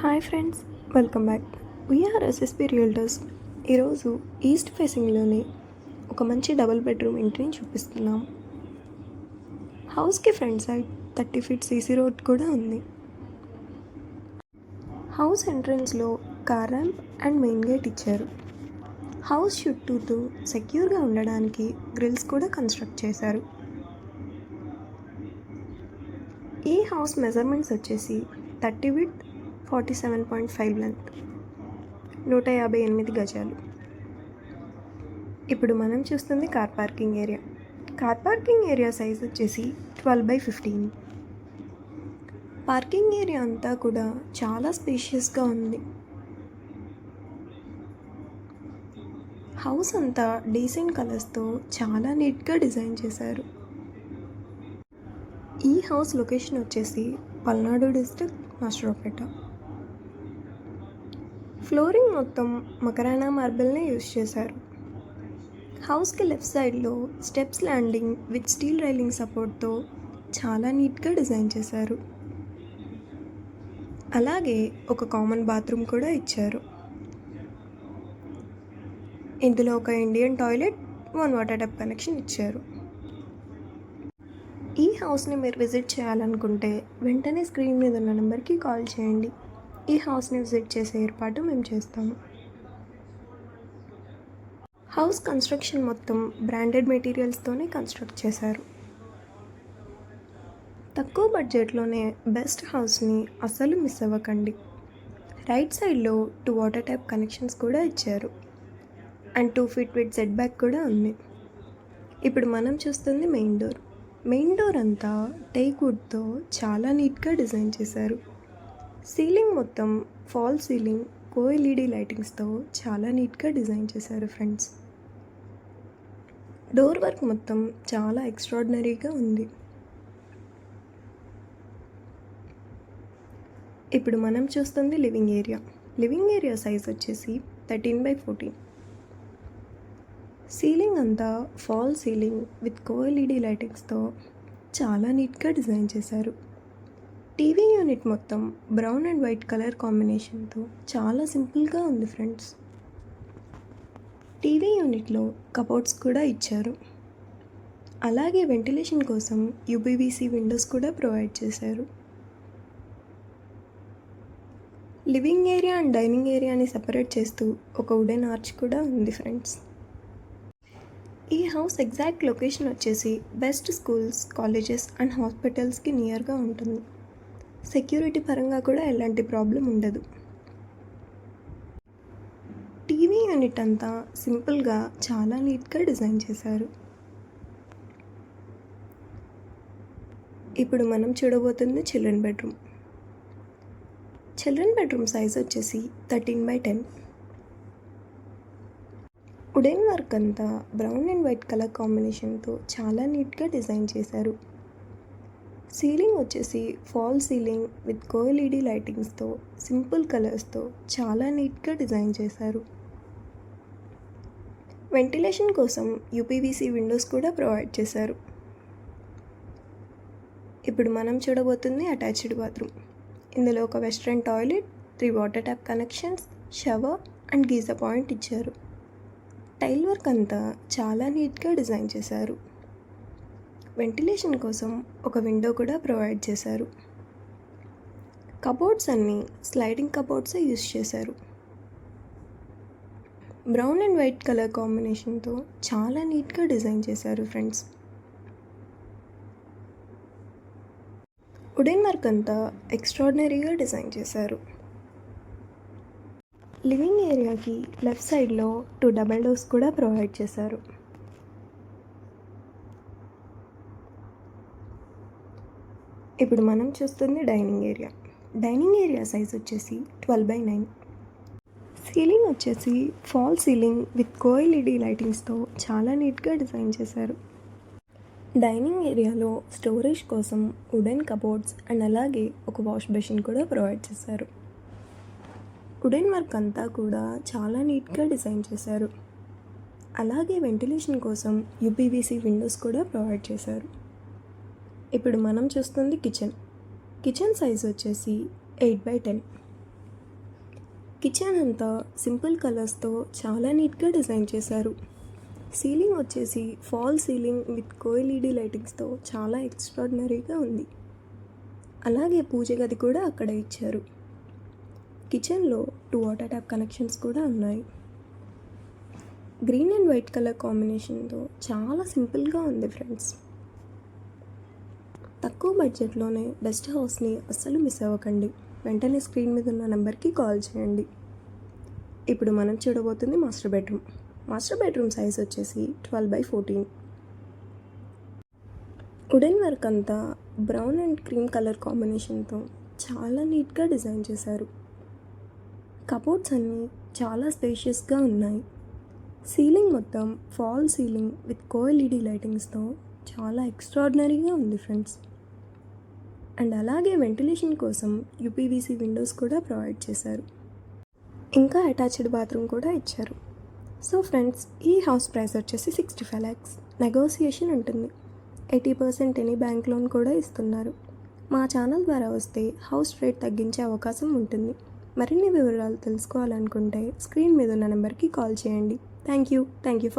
Hi friends welcome back. VR SSP realtors ఈరోజు east ఫేసింగ్లోని ఒక మంచి డబుల్ బెడ్రూమ్ ఇంటిని చూపిస్తున్నాం. హౌస్కి front side thirty feet CC road కూడా ఉంది. హౌస్ ఎంట్రన్స్లో car ramp and main gate ఇచ్చారు. హౌస్ చుట్టూతో సెక్యూర్గా ఉండడానికి గ్రిల్స్ కూడా కన్స్ట్రక్ట్ చేశారు. ఈ హౌస్ మెజర్మెంట్స్ వచ్చేసి thirty with forty seven point five length. నూట యాభై ఎనిమిది గజాలు. ఇప్పుడు మనం చూస్తుంది car parking area. Car parking area size వచ్చేసి twelve by fifteen. Parking area అంతా కూడా చాలా స్పేషియస్గా ఉంది. హౌస్ అంతా డీసెంట్ కలర్స్తో చాలా నీట్గా డిజైన్ చేశారు. ఈ హౌస్ లొకేషన్ వచ్చేసి పల్నాడు డిస్ట్రిక్ట్ నష్టపేట ఫ్లోరింగ్ మొత్తం మకరానా మార్బుల్నే యూజ్ చేశారు. హౌస్కి లెఫ్ట్ సైడ్లో steps landing with steel railing సపోర్ట్తో చాలా నీట్గా డిజైన్ చేశారు. అలాగే ఒక కామన్ బాత్రూమ్ కూడా ఇచ్చారు. ఇందులో ఒక Indian toilet one water tap connection ఇచ్చారు. ఈ హౌస్ని మీరు విజిట్ చేయాలనుకుంటే వెంటనే స్క్రీన్ మీద ఉన్న నెంబర్కి కాల్ చేయండి. ఈ హౌస్ని విజిట్ చేసే ఏర్పాటు మేము చేస్తాము. హౌస్ కన్స్ట్రక్షన్ మొత్తం బ్రాండెడ్ మెటీరియల్స్తోనే కన్స్ట్రక్ట్ చేశారు. తక్కువ బడ్జెట్లోనే బెస్ట్ హౌస్ని అస్సలు మిస్ అవ్వకండి. రైట్ సైడ్లో టూ వాటర్ ట్యాప్ కనెక్షన్స్ కూడా ఇచ్చారు. And two feet with set back కూడా ఉంది. ఇప్పుడు మనం చూస్తుంది మెయిన్ డోర్. మెయిన్ డోర్ అంతా టేక్ వుడ్తో చాలా నీట్గా డిజైన్ చేశారు. సీలింగ్ మొత్తం ఫాల్ సీలింగ్ కోఎల్ఈడి లైటింగ్స్తో చాలా నీట్గా డిజైన్ చేశారు ఫ్రెండ్స్. డోర్ వర్క్ మొత్తం చాలా ఎక్స్ట్రాడినరీగా ఉంది. ఇప్పుడు మనం చూస్తుంది living area. Living area size వచ్చేసి థర్టీన్ బై ఫోర్టీన్. సీలింగ్ అంతా fall ceiling with cove LED లైటింగ్స్తో చాలా నీట్గా డిజైన్ చేశారు. టీవీ యూనిట్ మొత్తం బ్రౌన్ అండ్ వైట్ కలర్ కాంబినేషన్తో చాలా సింపుల్గా ఉంది ఫ్రెండ్స్. టీవీ యూనిట్లో కబోర్డ్స్ కూడా ఇచ్చారు. అలాగే వెంటిలేషన్ కోసం యూబీవీసీ విండోస్ కూడా ప్రొవైడ్ చేశారు. లివింగ్ ఏరియా అండ్ డైనింగ్ ఏరియాని సపరేట్ చేస్తూ ఒక వుడెన్ ఆర్చ్ కూడా ఉంది ఫ్రెండ్స్. ఈ హౌస్ ఎగ్జాక్ట్ లొకేషన్ వచ్చేసి బెస్ట్ స్కూల్స్ కాలేజెస్ అండ్ హాస్పిటల్స్కి నియర్గా ఉంటుంది. సెక్యూరిటీ పరంగా కూడా ఎలాంటి ప్రాబ్లం ఉండదు. టీవీ యూనిట్ అంతా సింపుల్గా చాలా నీట్గా డిజైన్ చేశారు. ఇప్పుడు మనం చూడబోతుంది children bedroom. Children bedroom size వచ్చేసి thirteen by ten. Wooden work అంతా బ్రౌన్ అండ్ వైట్ కలర్ కాంబినేషన్తో చాలా నీట్గా డిజైన్ చేశారు. సీలింగ్ వచ్చేసి fall ceiling with cove LED లైటింగ్స్తో simple కలర్స్తో చాలా నీట్గా డిజైన్ చేశారు. వెంటిలేషన్ కోసం యూపీవీసీ విండోస్ కూడా ప్రొవైడ్ చేశారు. ఇప్పుడు మనం చూడబోతుంది అటాచ్డ్ బాత్రూమ్. ఇందులో ఒక western toilet three water tap connections shower and Giza point ఇచ్చారు. టైల్ వర్క్ అంతా చాలా నీట్గా డిజైన్ చేశారు. వెంటిలేషన్ కోసం ఒక విండో కూడా ప్రొవైడ్ చేశారు. కబోర్డ్స్ అన్నీ స్లైడింగ్ కబోర్డ్సే యూస్ చేశారు. బ్రౌన్ అండ్ వైట్ కలర్ కాంబినేషన్తో చాలా నీట్గా డిజైన్ చేశారు ఫ్రెండ్స్. ఉడెన్ వర్క్ అంతా ఎక్స్ట్రాడినరీగా డిజైన్ చేశారు. లివింగ్ ఏరియాకి లెఫ్ట్ సైడ్లో టూ డబల్ డోర్స్ కూడా ప్రొవైడ్ చేశారు. ఇప్పుడు మనం చూస్తుంది dining area. Dining area size వచ్చేసి ట్వెల్వ్ బై నైన్. సీలింగ్ వచ్చేసి fall ceiling with cove LED లైటింగ్స్తో చాలా నీట్గా డిజైన్ చేశారు. డైనింగ్ ఏరియాలో స్టోరేజ్ కోసం వుడెన్ కబోర్డ్స్ అండ్ అలాగే ఒక వాష్ బేసిన్ కూడా ప్రొవైడ్ చేశారు. వుడెన్ వర్క్ అంతా కూడా చాలా నీట్గా డిజైన్ చేశారు. అలాగే వెంటిలేషన్ కోసం యూపీవీసీ విండోస్ కూడా ప్రొవైడ్ చేశారు. ఇప్పుడు మనం చూస్తుంది కిచెన్. కిచెన్ సైజ్ వచ్చేసి ఎయిట్ బై టెన్. కిచెన్ అంతా సింపుల్ కలర్స్తో చాలా నీట్గా డిజైన్ చేశారు. సీలింగ్ వచ్చేసి fall ceiling with cove LED లైటింగ్స్తో చాలా ఎక్స్ట్రాడినరీగా ఉంది. అలాగే పూజ గది కూడా అక్కడ ఇచ్చారు. కిచెన్లో టూ వాటర్ ట్యాప్ కనెక్షన్స్ కూడా ఉన్నాయి. గ్రీన్ అండ్ వైట్ కలర్ కాంబినేషన్తో చాలా సింపుల్గా ఉంది ఫ్రెండ్స్. తక్కువ బడ్జెట్లోనే బెస్ట్ హౌస్ని అస్సలు మిస్ అవ్వకండి. వెంటనే స్క్రీన్ మీద ఉన్న నెంబర్కి కాల్ చేయండి. ఇప్పుడు మనం చూడబోతుంది master bedroom. Master bedroom size వచ్చేసి twelve by fourteen. Wooden work అంతా బ్రౌన్ అండ్ క్రీమ్ కలర్ కాంబినేషన్తో చాలా నీట్గా డిజైన్ చేశారు. కబోర్డ్స్ అన్నీ చాలా స్పేషియస్గా ఉన్నాయి. సీలింగ్ మొత్తం fall ceiling with cove LED లైటింగ్స్తో చాలా ఎక్స్ట్రాడినరీగా ఉంది ఫ్రెండ్స్. అండ్ అలాగే వెంటిలేషన్ కోసం యూపీవీసీ విండోస్ కూడా ప్రొవైడ్ చేశారు. ఇంకా అటాచ్డ్ బాత్రూమ్ కూడా ఇచ్చారు. సో ఫ్రెండ్స్ ఈ హౌస్ ప్రైస్ వచ్చేసి సిక్స్టీ ఫైవ్ ల్యాక్స్. నెగోసియేషన్ ఉంటుంది. Eighty percent any bank loan కూడా ఇస్తున్నారు. మా ఛానల్ ద్వారా వస్తే హౌస్ రేట్ తగ్గించే అవకాశం ఉంటుంది. మరిన్ని వివరాలు తెలుసుకోవాలనుకుంటే స్క్రీన్ మీద ఉన్న నెంబర్కి కాల్ చేయండి. Thank you thank you for